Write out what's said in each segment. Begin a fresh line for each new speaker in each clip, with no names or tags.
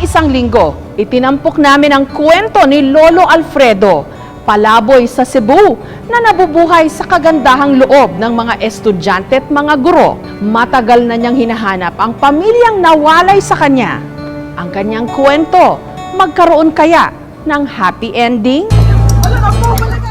isang linggo, itinampok namin ang kwento ni Lolo Alfredo, palaboy sa Cebu na nabubuhay sa kagandahang loob ng mga estudyante at mga guro. Matagal na niyang hinahanap ang pamilyang nawalay sa kanya. Ang kanyang kwento, magkaroon kaya ng happy ending?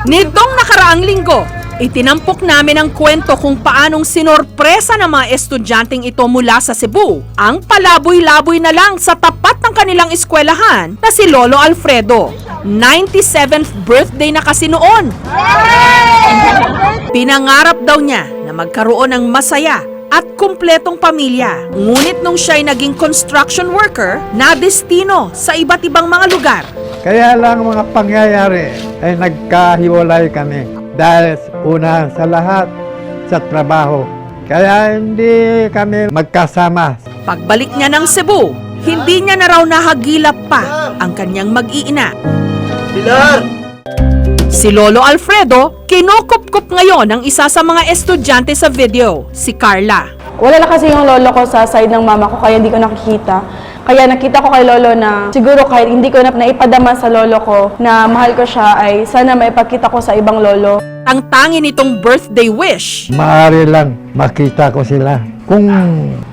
Nitong nakaraang linggo, itinampok namin ang kwento kung paanong sinorpresa ng mga estudyanteng ito mula sa Cebu. Ang palaboy-laboy na lang sa tapat ng kanilang eskwelahan na si Lolo Alfredo. 97th birthday na kasi noon. Pinangarap daw niya na magkaroon ng masaya at kumpletong pamilya. Ngunit nung siya'y naging construction worker, na destino sa iba't ibang mga lugar.
Kaya lang mga pangyayari ay nagkahiwalay kami dahil una sa lahat sa trabaho. Kaya hindi kami magkasama.
Pagbalik niya ng Cebu, hindi niya na raw nahagilap pa ang kanyang mag-iina. Si Lolo Alfredo, kinukup-kup ngayon ng isa sa mga estudyante sa video, si Carla.
Wala na kasi yung lolo ko sa side ng mama ko kaya hindi ko nakikita. Kaya nakita ko kay lolo na siguro kahit hindi ko na naipadama sa lolo ko na mahal ko siya ay sana maipakita ko sa ibang lolo.
Ang tangi nitong birthday wish,
Maaari lang makita ko sila. Kung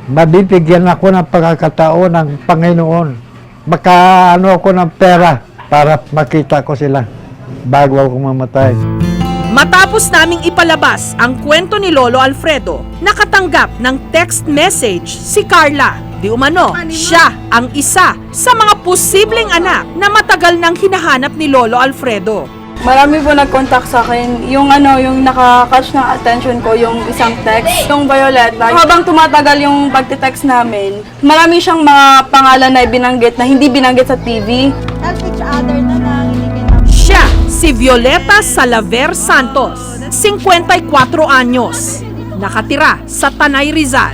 mabibigyan ako ng pagkakataon ng Panginoon, makaano ako ng pera para makita ko sila bago ako mamatay.
Matapos naming ipalabas ang kwento ni Lolo Alfredo, nakatanggap ng text message si Carla. Di umano, siya ang isa sa mga posibleng anak na matagal nang hinahanap ni Lolo Alfredo.
Marami po nag-contact sa akin. Yung ano, yung nakaka-catch ng attention ko, yung isang text, yung Violeta. Habang tumatagal yung pagte-text namin, marami siyang mga pangalan na binanggit na hindi binanggit sa TV.
Si Violeta Salaver Santos, 54 anyos, nakatira sa Tanay Rizal.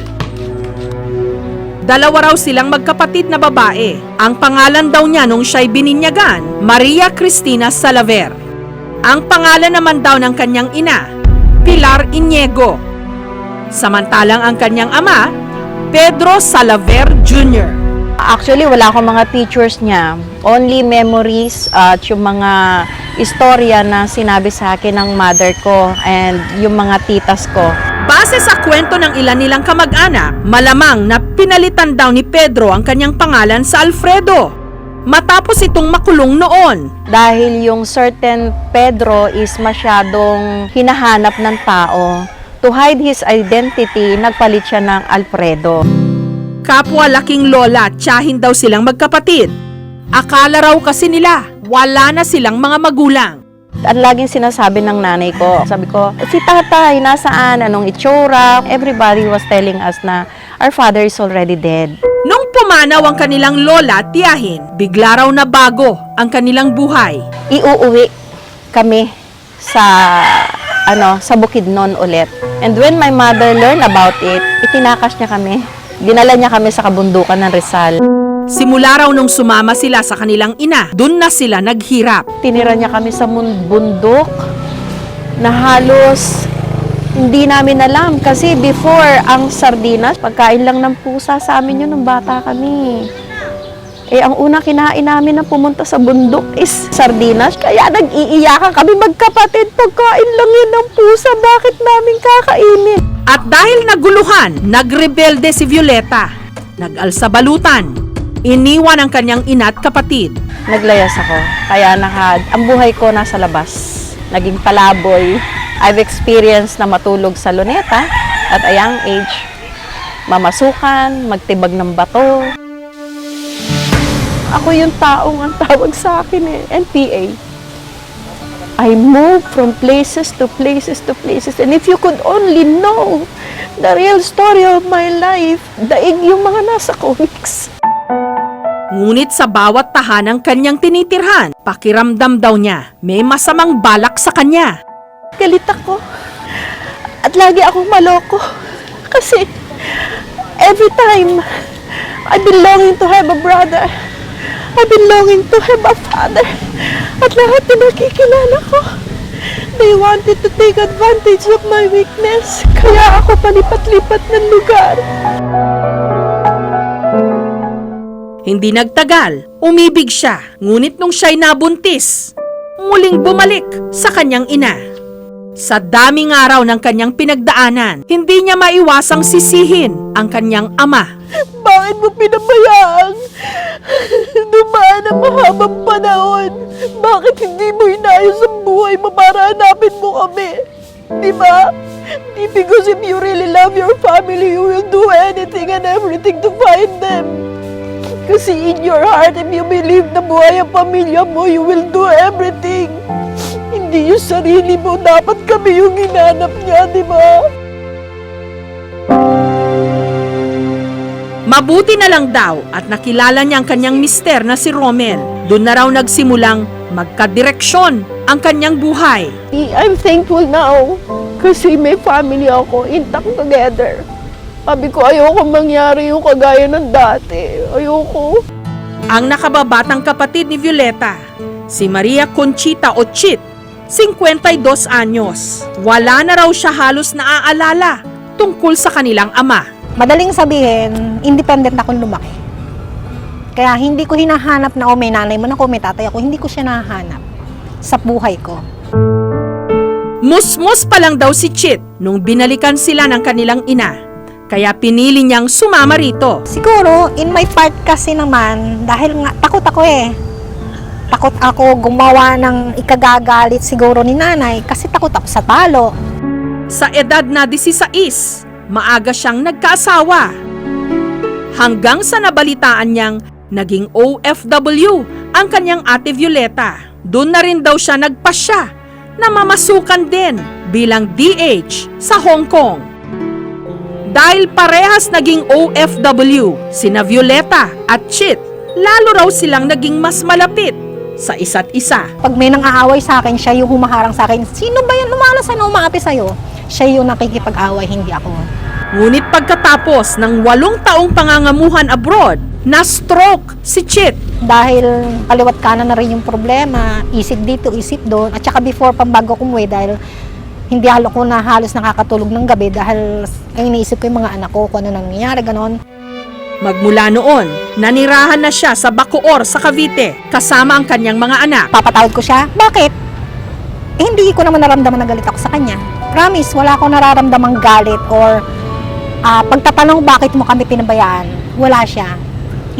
Dalawa raw silang magkapatid na babae. Ang pangalan daw niya nung siya'y bininyagan, Maria Cristina Salaver. Ang pangalan naman daw ng kanyang ina, Pilar Iniego. Samantalang ang kanyang ama, Pedro Salaver Jr.
Actually, wala akong mga teachers niya. Only memories at yung mga istorya na sinabi sa akin ng mother ko and yung mga titas ko.
Base sa kwento ng ilan nilang kamag-anak, malamang na pinalitan daw ni Pedro ang kanyang pangalan sa Alfredo. Matapos itong makulong noon.
Dahil yung certain Pedro is masyadong hinahanap ng tao. To hide his identity, nagpalit siya ng Alfredo.
Kapwa laking lola, tiyahin daw silang magkapatid. Akala raw kasi nila, wala na silang mga magulang.
At laging sinasabi ng nanay ko, sabi ko, si tatay, nasaan? Anong itsura? Everybody was telling us na our father is already dead.
Nung pumanaw ang kanilang lola at tiyahin, bigla raw na bago ang kanilang buhay.
Iuuwi kami sa ano sa Bukidnon ulit. And when my mother learned about it, itinakas niya kami. Dinala niya kami sa kabundukan ng Rizal.
Simula raw nung sumama sila sa kanilang ina, dun na sila naghirap.
Tinira niya kami sa bundok na halos hindi namin alam kasi before ang sardinas, pagkain lang ng pusa sa amin yun nung bata kami. Eh, ang una kinain namin na pumunta sa bundok is sardinas. Kaya nag-iiyakan kami magkapatid. Pagkain lang yun ng pusa, bakit namin kakainin?
At dahil naguluhan, nagrebelde si Violeta. Nag-alsa balutan. Iniwan ang kanyang ina at kapatid.
Naglayas ako. Kaya naka, ang buhay ko nasa labas. Naging palaboy. I've experienced na matulog sa luneta at a young age. Mamasukan, magtibag ng bato. Ako yung taong ang tawag sa akin eh, NPA. I move from places to places to places. And if you could only know the real story of my life, daig yung mga nasa comics.
Ngunit sa bawat tahanang kanyang tinitirhan, pakiramdam daw niya may masamang balak sa kanya.
galit ako. At lagi akong maloko. Kasi every time I've been longing to have a brother. I've been longing to have a father. At lahat na nakikilala ko, they wanted to take advantage of my weakness. Kaya ako palipat-lipat ng lugar.
Hindi nagtagal, umibig siya, ngunit nung siya'y nabuntis, muling bumalik sa kanyang ina. Sa daming araw ng kanyang pinagdaanan, hindi niya maiwasang sisihin ang kanyang ama.
Bakit mo pinabayaan? Dumaan ang mahabang panahon. Bakit hindi mo inayos ang buhay mo para hanapin mo kami? Di ba? Because if you really love your family, you will do anything and everything to find them. Kasi in your heart, if you believe na buhay ang pamilya mo, you will do everything. Hindi yung sarili mo, dapat kami yung hinanap niya, di ba?
Mabuti na lang daw at nakilala niya ang kanyang mister na si Romel. Doon na raw nagsimulang magkadireksyon ang kanyang buhay.
I'm thankful now kasi may family ako intact together. Sabi ko, ayoko mangyari yung kagaya ng dati. Ayoko.
Ang nakababatang kapatid ni Violeta, si Maria Conchita o Chit, 52 anyos. Wala na raw siya halos naaalala tungkol sa kanilang ama.
Madaling sabihin, independent akong lumaki. Kaya hindi ko hinahanap na, oh, may nanay mo na ko, may tatay ako. Hindi ko siya nahanap sa buhay ko.
Musmus pa lang daw si Chit nung binalikan sila ng kanilang ina. Kaya pinili niyang sumama rito.
Siguro, in my part kasi naman, dahil nga, takot ako eh. Takot ako gumawa ng ikagagalit siguro ni nanay kasi takot ako sa talo.
Sa edad na 16, maaga siyang nagkaasawa. Hanggang sa nabalitaan niyang naging OFW ang kanyang ate Violeta. Doon na rin daw siya nagpasya na mamasukan din bilang DH sa Hong Kong. Dahil parehas naging OFW, sina Violeta at Chit, lalo raw silang naging mas malapit sa isa't isa.
Pag may nang aaway sa akin, siya yung humaharang sa akin. Sino ba yan lumalas na umaapi sa'yo? Siya yung nakikipag-away, hindi ako.
Ngunit pagkatapos ng walong taong pangangamuhan abroad, na-stroke si Chit.
dahil kaliwat kanan na rin yung problema, isip dito, isip doon, at saka before pang bago kumuwi dahil hindi halo ko na halos nakakatulog ng gabi dahil ay iniisip ko yung mga anak ko, kung ano nangyayari, ganon.
Magmula noon, nanirahan na siya sa Bacoor sa Cavite kasama ang kanyang mga anak.
Papatawad ko siya, bakit? Eh, hindi ko naman naramdaman na galit ako sa kanya. Promise, wala akong nararamdamang galit or ah, pagtatanong bakit mo kami pinabayaan. Wala siya.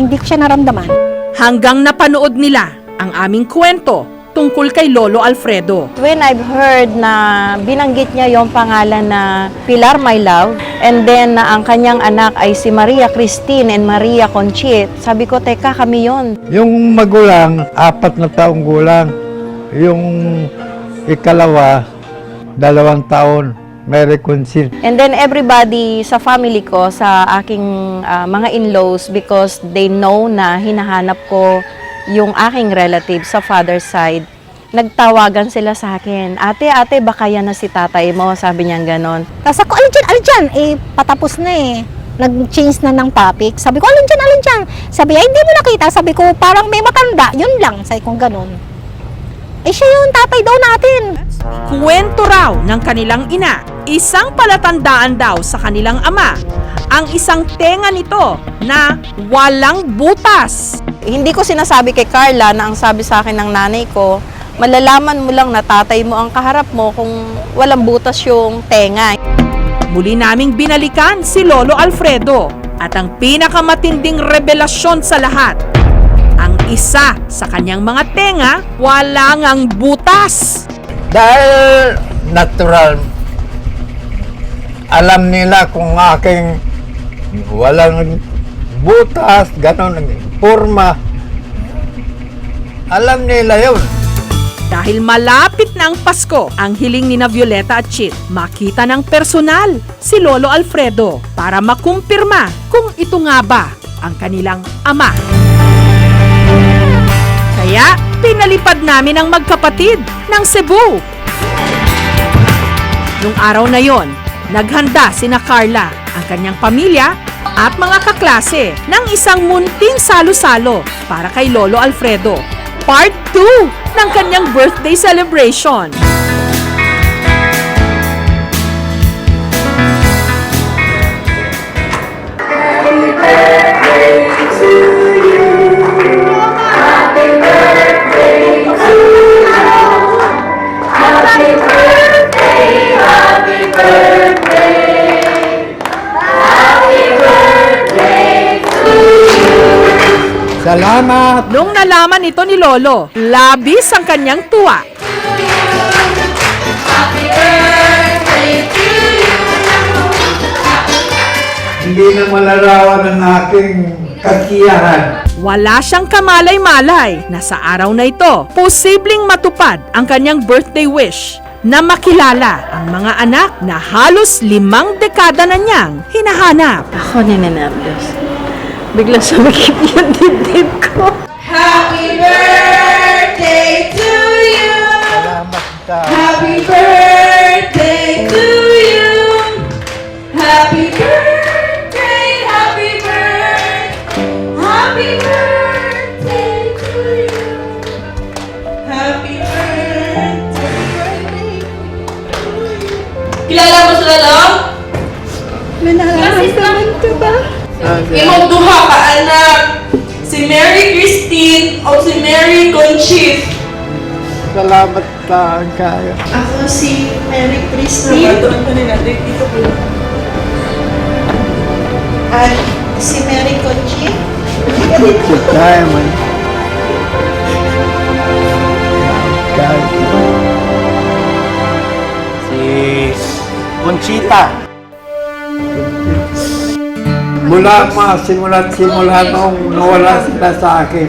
Hindi ko siya naramdaman.
Hanggang napanood nila ang aming kwento tungkol kay Lolo Alfredo.
When I've heard na binanggit niya yung pangalan na Pilar My Love, and then na ang kanyang anak ay si Maria Christine and Maria Conchit, sabi ko, teka, kami yon.
Yung magulang, apat na taong gulang. Yung ikalawa, dalawang taon. May reconcile.
And then everybody sa family ko, sa aking ah, mga in-laws, because they know na hinahanap ko yung aking relative sa father's side, nagtawagan sila sa akin, ate, ate, baka yan na si tatay mo, sabi niya ganon.
Tapos ako, alin dyan, alin dyan? Eh, patapos na eh. Nag-change na ng topic. Sabi ko, alin dyan, alin dyan? Sabi, ay, hindi mo nakita. Sabi ko, parang may matanda. Yun lang. Sabi ko, ganun. Eh, siya yung tatay daw natin.
Kwento raw ng kanilang ina, isang palatandaan daw sa kanilang ama, ang isang tenga nito na walang butas.
Hindi ko sinasabi kay Carla na ang sabi sa akin ng nanay ko, malalaman mo lang na tatay mo ang kaharap mo kung walang butas yung tenga.
Muli naming binalikan si Lolo Alfredo at ang pinakamatinding revelasyon sa lahat, ang isa sa kanyang mga tenga wala ngang butas.
Dahil natural, alam nila kung aking walang butas, ganon, forma. Alam nila yun.
Dahil malapit na ang Pasko, ang hiling ni na Violeta at Chit makita ng personal si Lolo Alfredo para makumpirma kung ito nga ba ang kanilang ama. Kaya pinalipad namin ang magkapatid ng Cebu. Nung araw na yon, naghanda sina Carla, ang kanyang pamilya at mga kaklase ng isang munting salo-salo para kay Lolo Alfredo. Part 2 ng kanyang birthday celebration. Nung nalaman ito ni Lolo, labis ang kanyang tuwa.
Hindi na malarawan ang aking kasiyahan.
Wala siyang kamalay-malay na sa araw na ito, posibleng matupad ang kanyang birthday wish na makilala ang mga anak na halos limang dekada na niyang hinahanap.
Ako ninenervyos. Bigla sumikip yung dibdib ko.
Happy birthday to you.
Sa
Happy birthday to you. Happy birthday, happy birthday. Happy birthday to you. Happy birthday. Kilala mo sila lang? Imong duha ka anak. Si Mary Christine o si Mary Conchit.
Salamat sa kaya.
Ako si Mary Christine. At si Mary Conchit.
Diamond. Kaya.
Si Conchita.
Mula simula't simula nung nawala sila sa akin,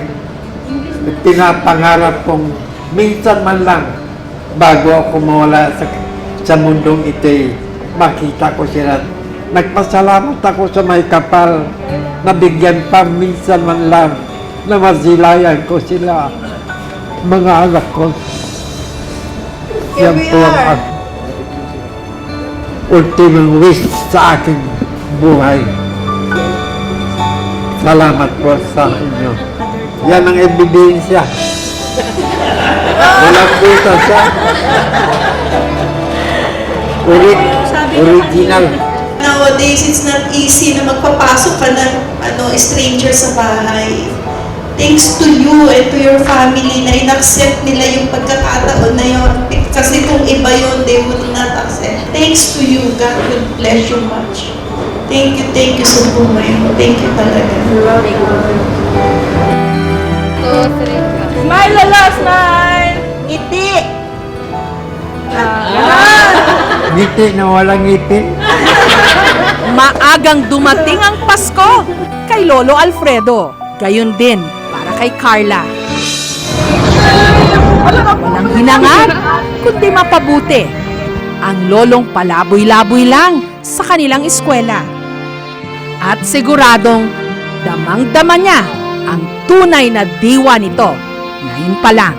pinapangarap kong minsan man lang bago ako mawala sa, sa mundong ito, makita ko sila. Nagpasalamat ako sa may kapal na bigyan pa minsan man lang na masilayan ko sila, mga anak ko. Yan po ang ultimong wish sa aking buhay. Salamat po sa inyo. Yan ang ebidensya. Walang butas sa Ori original.
Nowadays, it's not easy na magpapasok ka ng ano, stranger sa bahay. Thanks to you and to your family na inaccept nila yung pagkakataon na yun. Kasi kung iba yun, they would not accept. Thanks to you, God will bless you much. Thank you, thank you sa buhay mo. Thank you talaga.
Smile, Lala, smile!
Ngiti!
Ngiti na walang ngipin.
Maagang dumating ang Pasko kay Lolo Alfredo. Gayon din para kay Carla. Walang hinangad, kundi mapabuti. Ang lolong palaboy-laboy lang sa kanilang eskwela. At siguradong damang-dama niya ang tunay na diwa nito. Ngayon pa lang,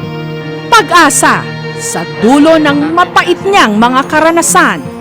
pag-asa sa dulo ng mapait niyang mga karanasan